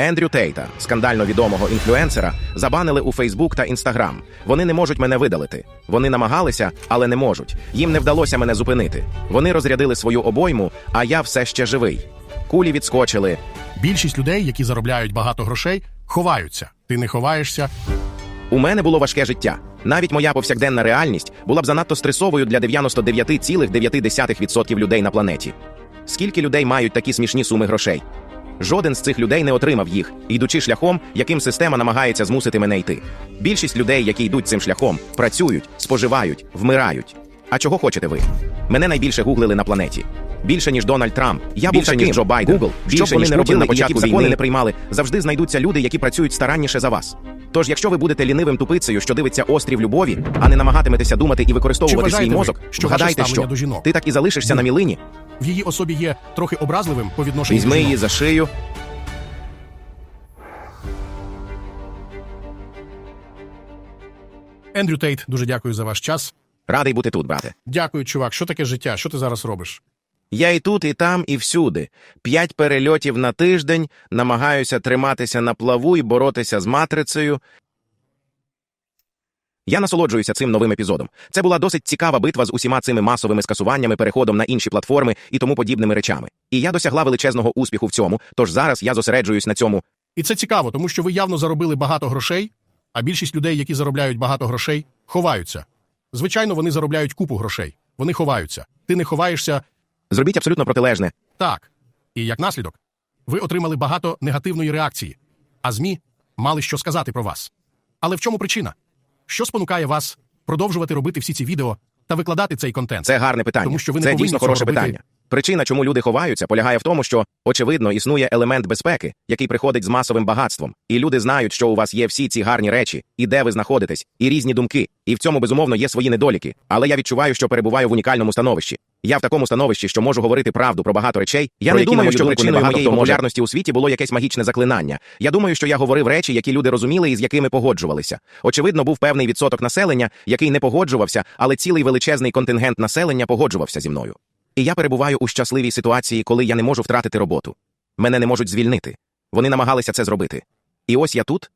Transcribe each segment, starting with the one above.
Ендрю Тейта, скандально відомого інфлюенсера, забанили у Фейсбук та Інстаграм. Вони не можуть мене видалити. Вони намагалися, але не можуть. Їм не вдалося мене зупинити. Вони розрядили свою обойму, а я все ще живий. Кулі відскочили. Більшість людей, які заробляють багато грошей, ховаються. Ти не ховаєшся. У мене було важке життя. Навіть моя повсякденна реальність була б занадто стресовою для 99,9% людей на планеті. Скільки людей мають такі смішні суми грошей? Жоден з цих людей не отримав їх, йдучи шляхом, яким система намагається змусити мене йти. Більшість людей, які йдуть цим шляхом, працюють, споживають, вмирають. А чого хочете ви? Мене найбільше гуглили на планеті. Більше ніж Дональд Трамп, я більше ніж Джо Байден, Google, більше вони ніж не робили на початку які б закони не приймали. Завжди знайдуться люди, які працюють старанніше за вас. Тож, якщо ви будете лінивим тупицею, що дивиться острів любові, а не намагатиметеся думати і використовувати Чи свій вважаєте ви, мозок, що ваше ставлення що до жінок? ти так і залишишся на мілині. В її особі є трохи образливим по відношенню Візьми її за шию. Ендрю Тейт, дуже дякую за ваш час. Радий бути тут, брате. Дякую, чувак. Що таке життя? Що ти зараз робиш? Я і тут, і там, і всюди. П'ять перельотів на тиждень, намагаюся триматися на плаву і боротися з матрицею. Я насолоджуюся цим новим епізодом. Це була досить цікава битва з усіма цими масовими скасуваннями, переходом на інші платформи і тому подібними речами. І я досягла величезного успіху в цьому, тож зараз я зосереджуюсь на цьому. І це цікаво, тому що ви явно заробили багато грошей, а більшість людей, які заробляють багато грошей, ховаються. Звичайно, вони заробляють купу грошей. Вони ховаються. Ти не ховаєшся Зробіть абсолютно протилежне. так. І як наслідок, ви отримали багато негативної реакції, а ЗМІ мали що сказати про вас. Але в чому причина? Що спонукає вас продовжувати робити всі ці відео та викладати цей контент? Це гарне питання. Тому що ви не це дійсно хороше робити. питання. Причина, чому люди ховаються, полягає в тому, що очевидно існує елемент безпеки, який приходить з масовим багатством, і люди знають, що у вас є всі ці гарні речі, і де ви знаходитесь, і різні думки. І в цьому безумовно є свої недоліки. Але я відчуваю, що перебуваю в унікальному становищі. Я в такому становищі, що можу говорити правду про багато речей. Я про не які, думаю, що причиною моєї популярності у світі було якесь магічне заклинання. Я думаю, що я говорив речі, які люди розуміли і з якими погоджувалися. Очевидно, був певний відсоток населення, який не погоджувався, але цілий величезний контингент населення погоджувався зі мною. І я перебуваю у щасливій ситуації, коли я не можу втратити роботу. Мене не можуть звільнити. Вони намагалися це зробити. І ось я тут.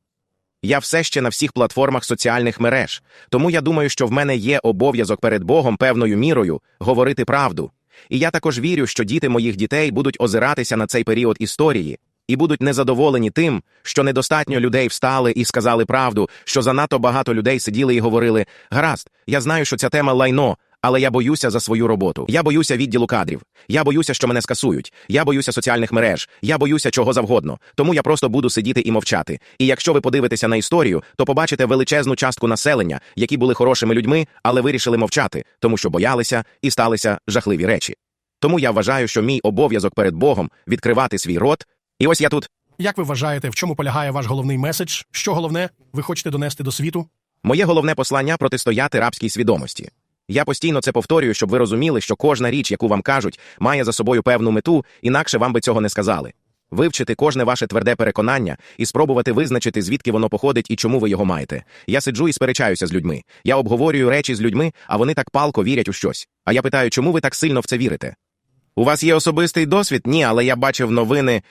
Я все ще на всіх платформах соціальних мереж, тому я думаю, що в мене є обов'язок перед Богом певною мірою говорити правду. І я також вірю, що діти моїх дітей будуть озиратися на цей період історії і будуть незадоволені тим, що недостатньо людей встали і сказали правду, що занадто багато людей сиділи і говорили: гаразд, я знаю, що ця тема лайно, але я боюся за свою роботу. Я боюся відділу кадрів. Я боюся, що мене скасують. Я боюся соціальних мереж. Я боюся чого завгодно. Тому я просто буду сидіти і мовчати. І якщо ви подивитеся на історію, то побачите величезну частку населення, які були хорошими людьми, але вирішили мовчати, тому що боялися і сталися жахливі речі. Тому я вважаю, що мій обов'язок перед Богом відкривати свій рот. І ось я тут. Як ви вважаєте, в чому полягає ваш головний меседж? Що головне ви хочете донести до світу? Моє головне послання протистояти рабській свідомості. Я постійно це повторюю, щоб ви розуміли, що кожна річ, яку вам кажуть, має за собою певну мету, інакше вам би цього не сказали. Вивчити кожне ваше тверде переконання і спробувати визначити, звідки воно походить і чому ви його маєте. Я сиджу і сперечаюся з людьми. Я обговорюю речі з людьми, а вони так палко вірять у щось. А я питаю, чому ви так сильно в це вірите? У вас є особистий досвід? Ні, але я бачив новини.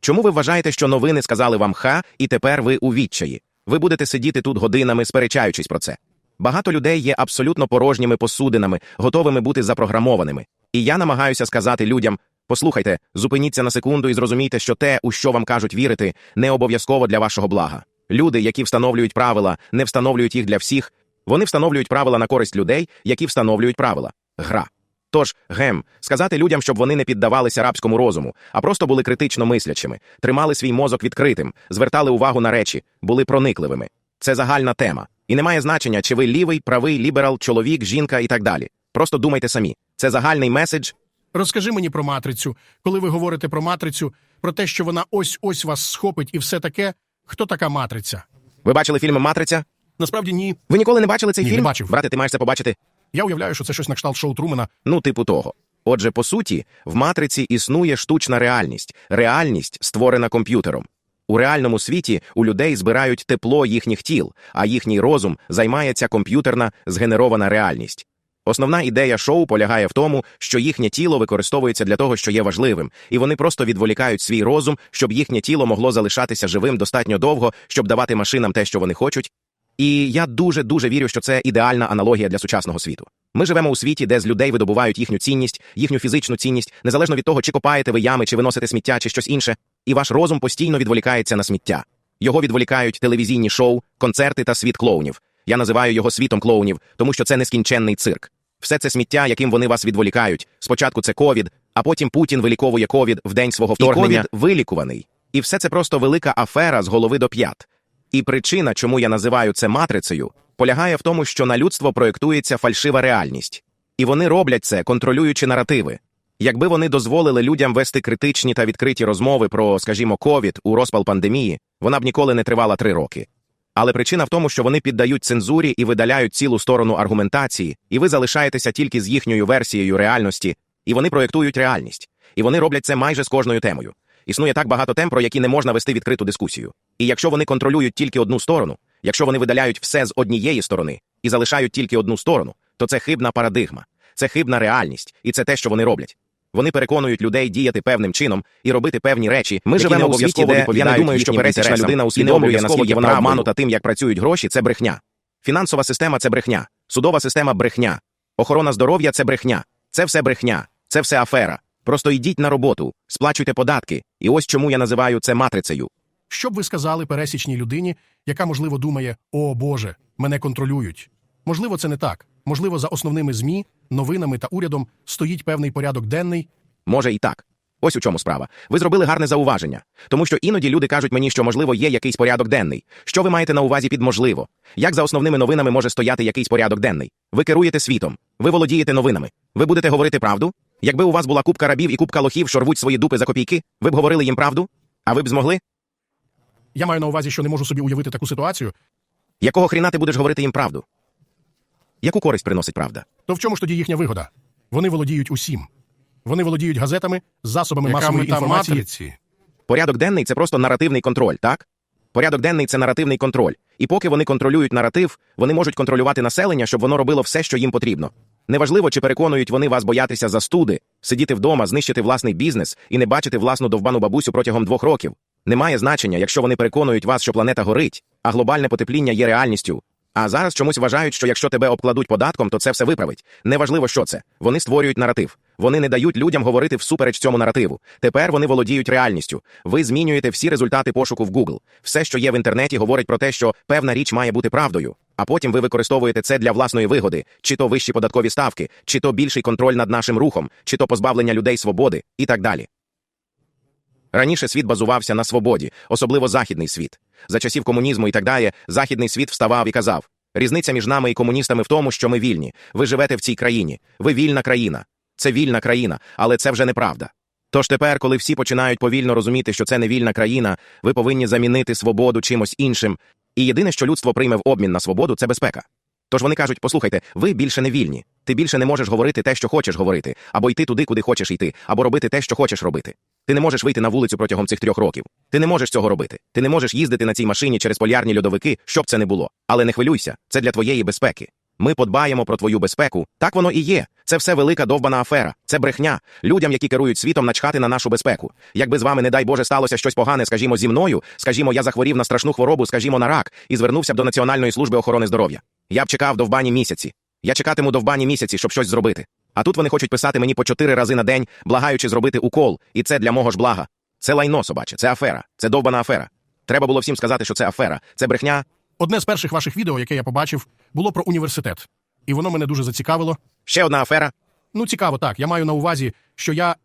Чому ви вважаєте, що новини сказали вам ха, і тепер ви у відчаї? Ви будете сидіти тут годинами, сперечаючись про це. Багато людей є абсолютно порожніми посудинами, готовими бути запрограмованими. І я намагаюся сказати людям: послухайте, зупиніться на секунду і зрозумійте, що те, у що вам кажуть вірити, не обов'язково для вашого блага. Люди, які встановлюють правила, не встановлюють їх для всіх. Вони встановлюють правила на користь людей, які встановлюють правила. Гра. Тож, гем, сказати людям, щоб вони не піддавалися рабському розуму, а просто були критично мислячими, тримали свій мозок відкритим, звертали увагу на речі, були проникливими. Це загальна тема. І немає значення, чи ви лівий, правий, ліберал, чоловік, жінка і так далі. Просто думайте самі. Це загальний меседж. Розкажи мені про матрицю. Коли ви говорите про матрицю, про те, що вона ось ось вас схопить і все таке. Хто така матриця? Ви бачили фільм Матриця? Насправді ні. Ви ніколи не бачили цей Ні, не фільм? бачив. Брате, ти маєш це побачити. Я уявляю, що це щось на кшталт шоу Трумена. Ну, типу того. Отже, по суті, в матриці існує штучна реальність, реальність, створена комп'ютером. У реальному світі у людей збирають тепло їхніх тіл, а їхній розум займає ця комп'ютерна згенерована реальність. Основна ідея шоу полягає в тому, що їхнє тіло використовується для того, що є важливим, і вони просто відволікають свій розум, щоб їхнє тіло могло залишатися живим достатньо довго, щоб давати машинам те, що вони хочуть. І я дуже дуже вірю, що це ідеальна аналогія для сучасного світу. Ми живемо у світі, де з людей видобувають їхню цінність, їхню фізичну цінність, незалежно від того, чи копаєте ви ями, чи виносите сміття, чи щось інше, і ваш розум постійно відволікається на сміття. Його відволікають телевізійні шоу, концерти та світ клоунів. Я називаю його світом клоунів, тому що це нескінченний цирк. Все це сміття, яким вони вас відволікають. Спочатку це ковід, а потім Путін виліковує ковід в день свого вторгнення. І ковід вилікуваний. І все це просто велика афера з голови до п'ят. І причина, чому я називаю це матрицею, полягає в тому, що на людство проєктується фальшива реальність. І вони роблять це, контролюючи наративи. Якби вони дозволили людям вести критичні та відкриті розмови про, скажімо, ковід у розпал пандемії, вона б ніколи не тривала три роки. Але причина в тому, що вони піддають цензурі і видаляють цілу сторону аргументації, і ви залишаєтеся тільки з їхньою версією реальності, і вони проєктують реальність. І вони роблять це майже з кожною темою. Існує так багато тем, про які не можна вести відкриту дискусію. І якщо вони контролюють тільки одну сторону, якщо вони видаляють все з однієї сторони і залишають тільки одну сторону, то це хибна парадигма, це хибна реальність, і це те, що вони роблять. Вони переконують людей діяти певним чином і робити певні речі. Ми живемо у світі, обов'язково де я не думаю, що пересічна людина усвідомлює, не наскільки вона обманута тим, як працюють гроші. Це брехня. Фінансова система це брехня. Судова система брехня. Охорона здоров'я це брехня. Це все брехня. Це все афера. Просто йдіть на роботу, сплачуйте податки. І ось чому я називаю це матрицею. Що б ви сказали пересічній людині, яка, можливо, думає: О Боже, мене контролюють? Можливо, це не так. Можливо, за основними ЗМІ, новинами та урядом стоїть певний порядок денний. Може і так. Ось у чому справа. Ви зробили гарне зауваження. Тому що іноді люди кажуть мені, що можливо є якийсь порядок денний. Що ви маєте на увазі під можливо? Як за основними новинами може стояти якийсь порядок денний? Ви керуєте світом, ви володієте новинами. Ви будете говорити правду? Якби у вас була купка рабів і купка лохів, що рвуть свої дупи за копійки, ви б говорили їм правду? А ви б змогли? Я маю на увазі, що не можу собі уявити таку ситуацію. Якого хріна ти будеш говорити їм правду? Яку користь приносить правда? То в чому ж тоді їхня вигода? Вони володіють усім. Вони володіють газетами, засобами масової інформації. Порядок денний це просто наративний контроль, так? Порядок денний це наративний контроль. І поки вони контролюють наратив, вони можуть контролювати населення, щоб воно робило все, що їм потрібно. Неважливо, чи переконують вони вас боятися застуди, сидіти вдома, знищити власний бізнес і не бачити власну довбану бабусю протягом двох років. Немає значення, якщо вони переконують вас, що планета горить, а глобальне потепління є реальністю. А зараз чомусь вважають, що якщо тебе обкладуть податком, то це все виправить. Неважливо, що це. Вони створюють наратив. Вони не дають людям говорити всупереч цьому наративу. Тепер вони володіють реальністю. Ви змінюєте всі результати пошуку в Google. Все, що є в інтернеті, говорить про те, що певна річ має бути правдою. А потім ви використовуєте це для власної вигоди, чи то вищі податкові ставки, чи то більший контроль над нашим рухом, чи то позбавлення людей свободи, і так далі. Раніше світ базувався на свободі, особливо західний світ. За часів комунізму і так далі, західний світ вставав і казав: різниця між нами і комуністами в тому, що ми вільні. Ви живете в цій країні. Ви вільна країна. Це вільна країна, але це вже неправда. Тож тепер, коли всі починають повільно розуміти, що це не вільна країна, ви повинні замінити свободу чимось іншим. І єдине, що людство прийме в обмін на свободу, це безпека. Тож вони кажуть: послухайте, ви більше не вільні. Ти більше не можеш говорити те, що хочеш говорити, або йти туди, куди хочеш йти, або робити те, що хочеш робити. Ти не можеш вийти на вулицю протягом цих трьох років. Ти не можеш цього робити. Ти не можеш їздити на цій машині через полярні льодовики, щоб це не було. Але не хвилюйся, це для твоєї безпеки. Ми подбаємо про твою безпеку. Так воно і є. Це все велика довбана афера. Це брехня. Людям, які керують світом, начхати на нашу безпеку. Якби з вами, не дай Боже, сталося щось погане, скажімо, зі мною, скажімо, я захворів на страшну хворобу, скажімо, на рак, і звернувся б до Національної служби охорони здоров'я. Я б чекав довбані місяці. Я чекатиму довбані місяці, щоб щось зробити. А тут вони хочуть писати мені по чотири рази на день, благаючи зробити укол, і це для мого ж блага. Це лайно, собаче, це афера, це довбана афера. Треба було всім сказати, що це афера, це брехня. Одне з перших ваших відео, яке я побачив, було про університет. І воно мене дуже зацікавило. Ще одна афера. Ну, цікаво, так. Я маю на увазі, що я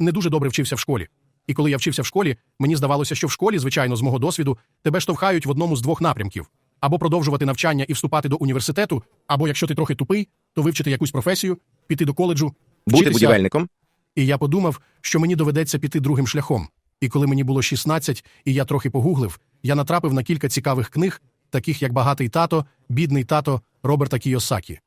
не дуже добре вчився в школі. І коли я вчився в школі, мені здавалося, що в школі, звичайно, з мого досвіду, тебе штовхають в одному з двох напрямків: або продовжувати навчання і вступати до університету, або якщо ти трохи тупий, то вивчити якусь професію, піти до коледжу, Бути вчитися. будівельником. І я подумав, що мені доведеться піти другим шляхом. І коли мені було 16, і я трохи погуглив, я натрапив на кілька цікавих книг, таких як Багатий тато, Бідний тато Роберта Кійосакі.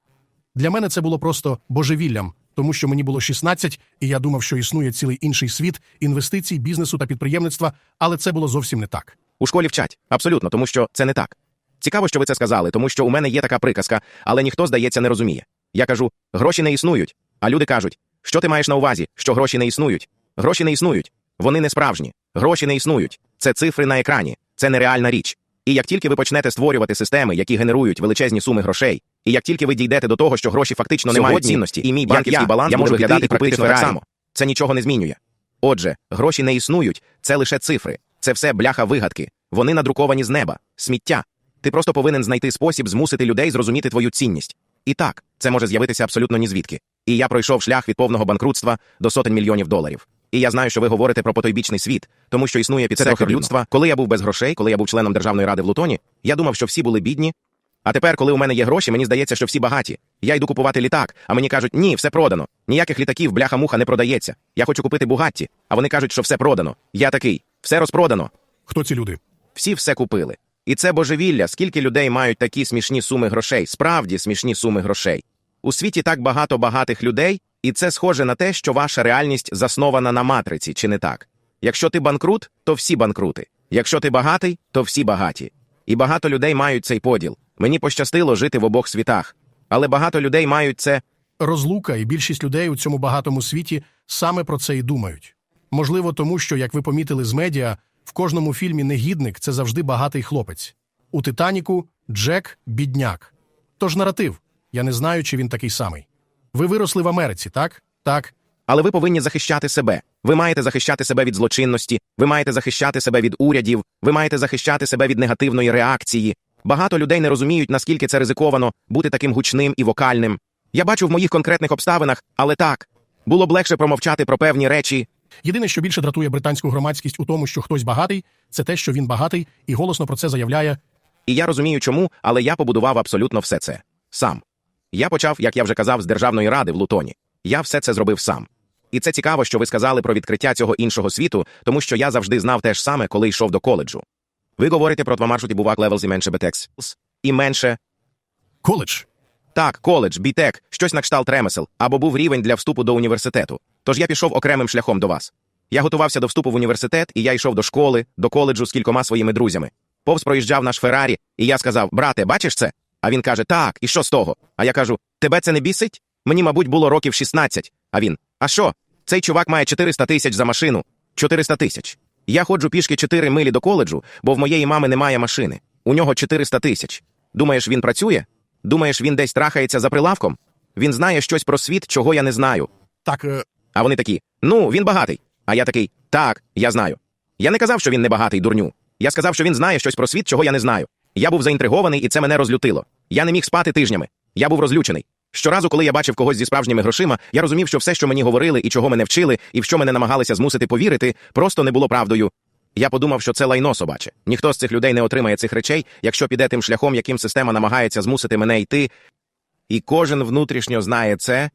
Для мене це було просто божевіллям, тому що мені було 16, і я думав, що існує цілий інший світ інвестицій, бізнесу та підприємництва, але це було зовсім не так. У школі вчать. Абсолютно, тому що це не так. Цікаво, що ви це сказали, тому що у мене є така приказка, але ніхто, здається, не розуміє. Я кажу, гроші не існують. А люди кажуть, що ти маєш на увазі, що гроші не існують? Гроші не існують. Вони не справжні. Гроші не існують. Це цифри на екрані, це нереальна річ. І як тільки ви почнете створювати системи, які генерують величезні суми грошей, і як тільки ви дійдете до того, що гроші фактично не мають цінності, і мій банківський я, баланс я можу виглядати практично так само. Це нічого не змінює. Отже, гроші не існують, це лише цифри, це все бляха вигадки. Вони надруковані з неба, сміття. Ти просто повинен знайти спосіб змусити людей зрозуміти твою цінність. І так, це може з'явитися абсолютно ні звідки. І я пройшов шлях від повного банкрутства до сотень мільйонів доларів. І я знаю, що ви говорите про потойбічний світ, тому що існує підсектор трохи людства. Коли я був без грошей, коли я був членом державної ради в Лутоні, я думав, що всі були бідні. А тепер, коли у мене є гроші, мені здається, що всі багаті. Я йду купувати літак, а мені кажуть, ні, все продано. Ніяких літаків, бляха-муха не продається. Я хочу купити Бугатті, а вони кажуть, що все продано. Я такий, все розпродано. Хто ці люди? Всі все купили. І це божевілля, скільки людей мають такі смішні суми грошей, справді смішні суми грошей. У світі так багато багатих людей, і це схоже на те, що ваша реальність заснована на матриці, чи не так? Якщо ти банкрут, то всі банкрути. Якщо ти багатий, то всі багаті. І багато людей мають цей поділ. Мені пощастило жити в обох світах. Але багато людей мають це. Розлука, і більшість людей у цьому багатому світі саме про це і думають. Можливо, тому що, як ви помітили з медіа, в кожному фільмі негідник це завжди багатий хлопець. У Титаніку Джек бідняк. Тож наратив. Я не знаю, чи він такий самий. Ви виросли в Америці, так? Так. Але ви повинні захищати себе. Ви маєте захищати себе від злочинності, ви маєте захищати себе від урядів, ви маєте захищати себе від негативної реакції. Багато людей не розуміють, наскільки це ризиковано бути таким гучним і вокальним. Я бачу в моїх конкретних обставинах, але так було б легше промовчати про певні речі. Єдине, що більше дратує британську громадськість у тому, що хтось багатий, це те, що він багатий, і голосно про це заявляє. І я розумію, чому, але я побудував абсолютно все це сам. Я почав, як я вже казав, з державної ради в Лутоні. Я все це зробив сам. І це цікаво, що ви сказали про відкриття цього іншого світу, тому що я завжди знав те ж саме, коли йшов до коледжу. Ви говорите про два маршруті бувак левелс і менше бетекс. І менше Коледж. так, коледж, бітек, щось на кшталт ремесел, або був рівень для вступу до університету. Тож я пішов окремим шляхом до вас. Я готувався до вступу в університет, і я йшов до школи, до коледжу з кількома своїми друзями. Повз проїжджав наш Феррарі, і я сказав: Брате, бачиш це? А він каже: Так, і що з того? А я кажу: Тебе це не бісить? Мені, мабуть, було років 16. А він: А що? Цей чувак має 400 тисяч за машину. 400 тисяч. Я ходжу пішки 4 милі до коледжу, бо в моєї мами немає машини. У нього 400 тисяч. Думаєш, він працює? Думаєш, він десь трахається за прилавком? Він знає щось про світ, чого я не знаю. Так, е, А вони такі: ну, він багатий. А я такий: так, я знаю. Я не казав, що він не багатий, дурню. Я сказав, що він знає щось про світ, чого я не знаю. Я був заінтригований, і це мене розлютило. Я не міг спати тижнями. Я був розлючений. Щоразу, коли я бачив когось зі справжніми грошима, я розумів, що все, що мені говорили і чого мене вчили, і в що мене намагалися змусити повірити, просто не було правдою. Я подумав, що це лайно собаче. Ніхто з цих людей не отримає цих речей, якщо піде тим шляхом, яким система намагається змусити мене йти. І кожен внутрішньо знає це,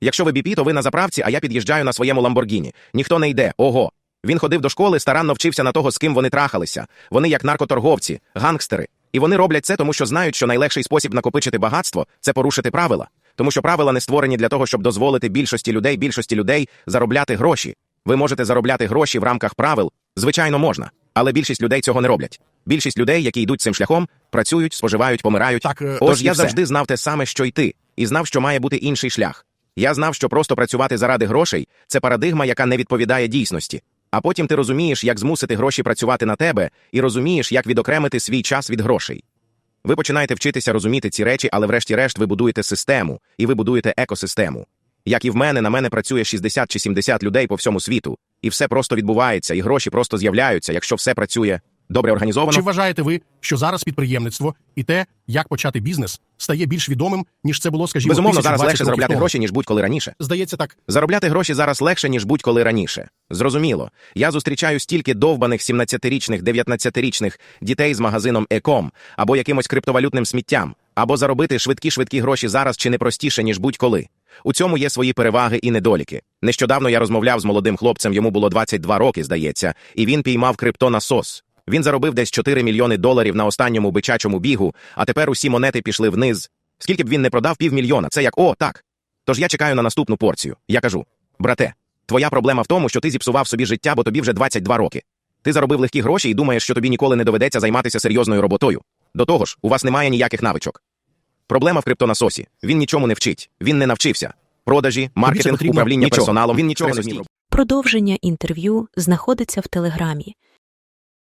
Якщо ви біпі, то ви на заправці, а я під'їжджаю на своєму Ламборгіні. Ніхто не йде. Ого. Він ходив до школи, старанно вчився на того, з ким вони трахалися. Вони як наркоторговці, гангстери. І вони роблять це, тому що знають, що найлегший спосіб накопичити багатство це порушити правила. Тому що правила не створені для того, щоб дозволити більшості людей, більшості людей заробляти гроші. Ви можете заробляти гроші в рамках правил. Звичайно, можна. Але більшість людей цього не роблять. Більшість людей, які йдуть цим шляхом, працюють, споживають, помирають. Так, е, Тож я все. завжди знав те саме, що й ти, і знав, що має бути інший шлях. Я знав, що просто працювати заради грошей це парадигма, яка не відповідає дійсності. А потім ти розумієш, як змусити гроші працювати на тебе, і розумієш, як відокремити свій час від грошей. Ви починаєте вчитися розуміти ці речі, але врешті-решт ви будуєте систему, і ви будуєте екосистему. Як і в мене, на мене працює 60 чи 70 людей по всьому світу, і все просто відбувається, і гроші просто з'являються, якщо все працює добре організовано. Чи вважаєте ви, що зараз підприємництво і те, як почати бізнес, стає більш відомим, ніж це було, скажімо, Безумовно, зараз легше заробляти тому? гроші, ніж будь-коли раніше. Здається, так. Заробляти гроші зараз легше, ніж будь-коли раніше. Зрозуміло. Я зустрічаю стільки довбаних 17-річних, 19-річних дітей з магазином Еком або якимось криптовалютним сміттям, або заробити швидкі-швидкі гроші зараз чи не простіше, ніж будь-коли. У цьому є свої переваги і недоліки. Нещодавно я розмовляв з молодим хлопцем, йому було 22 роки, здається, і він піймав криптонасос. Він заробив десь 4 мільйони доларів на останньому бичачому бігу, а тепер усі монети пішли вниз. Скільки б він не продав півмільйона, це як о, так. Тож я чекаю на наступну порцію. Я кажу: брате, твоя проблема в тому, що ти зіпсував собі життя, бо тобі вже 22 роки. Ти заробив легкі гроші і думаєш, що тобі ніколи не доведеться займатися серйозною роботою. До того ж, у вас немає ніяких навичок. Проблема в криптонасосі. Він нічому не вчить. Він не навчився. Продажі, маркетинг, управління нічого. персоналом. Він нічого не вмів. Продовження інтерв'ю знаходиться в телеграмі.